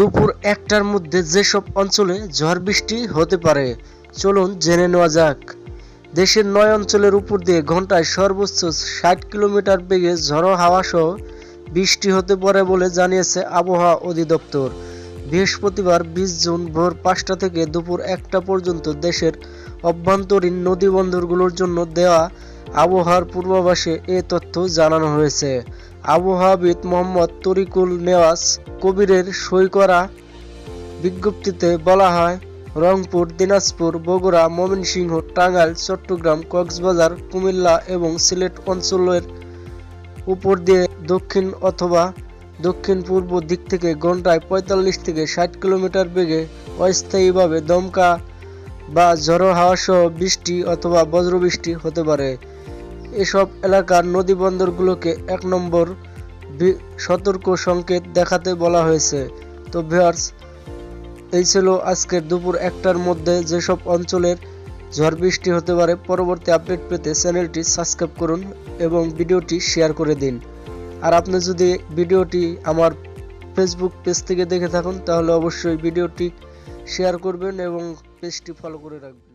দুপুর একটার মধ্যে যেসব অঞ্চলে ঝড় বৃষ্টি হতে পারে, চলুন জেনে নেওয়া যাক। দেশের নয় অঞ্চলের উপর দিয়ে ঘন্টায় সর্বোচ্চ ষাট কিলোমিটার বেগে ঝড়ো হাওয়া সহ বৃষ্টি হতে পারে বলে জানিয়েছে আবহাওয়া অধিদপ্তর। বৃহস্পতিবার বিশ জুন ভোর পাঁচটা থেকে দুপুর একটা পর্যন্ত দেশের অভ্যন্তরীণ নদী বন্দরগুলোর জন্য দেওয়া আবহাওয়ার পূর্বাভাসে এ তথ্য জানানো হয়েছে। আবহাওয়াবিদ মোহাম্মদ তরিকুল নেওয়াজ কবিরের সই করা বিজ্ঞপ্তিতে বলা হয়, রংপুর, দিনাজপুর, বগুড়া, ময়মনসিংহ, টাঙ্গাইল, চট্টগ্রাম, কক্সবাজার, কুমিল্লা এবং সিলেট অঞ্চলের উপর দিয়ে দক্ষিণ অথবা দক্ষিণ পূর্ব দিক থেকে ঘন্টায় পঁয়তাল্লিশ থেকে ষাট কিলোমিটার বেগে অস্থায়ীভাবে দমকা বা ঝড়ো হাওয়া সহ বৃষ্টি অথবা বজ্রবৃষ্টি হতে পারে। এসব এলাকার নদী বন্দরগুলোকে এক নম্বর সতর্ক সংকেত দেখাতে বলা হয়েছে। তো ভিউয়ার্স, এই ছিল আজকের দুপুর একটার মধ্যে যেসব অঞ্চলের ঝড় বৃষ্টি হতে পারে, পরবর্তী আপডেট পেতে চ্যানেলটি সাবস্ক্রাইব করুন এবং ভিডিওটি শেয়ার করে দিন। আর আপনি যদি ভিডিওটি আমার ফেসবুক পেজ থেকে দেখে থাকুন, তাহলে অবশ্যই ভিডিওটি শেয়ার করবেন এবং পেজটি ফলো করে রাখবেন।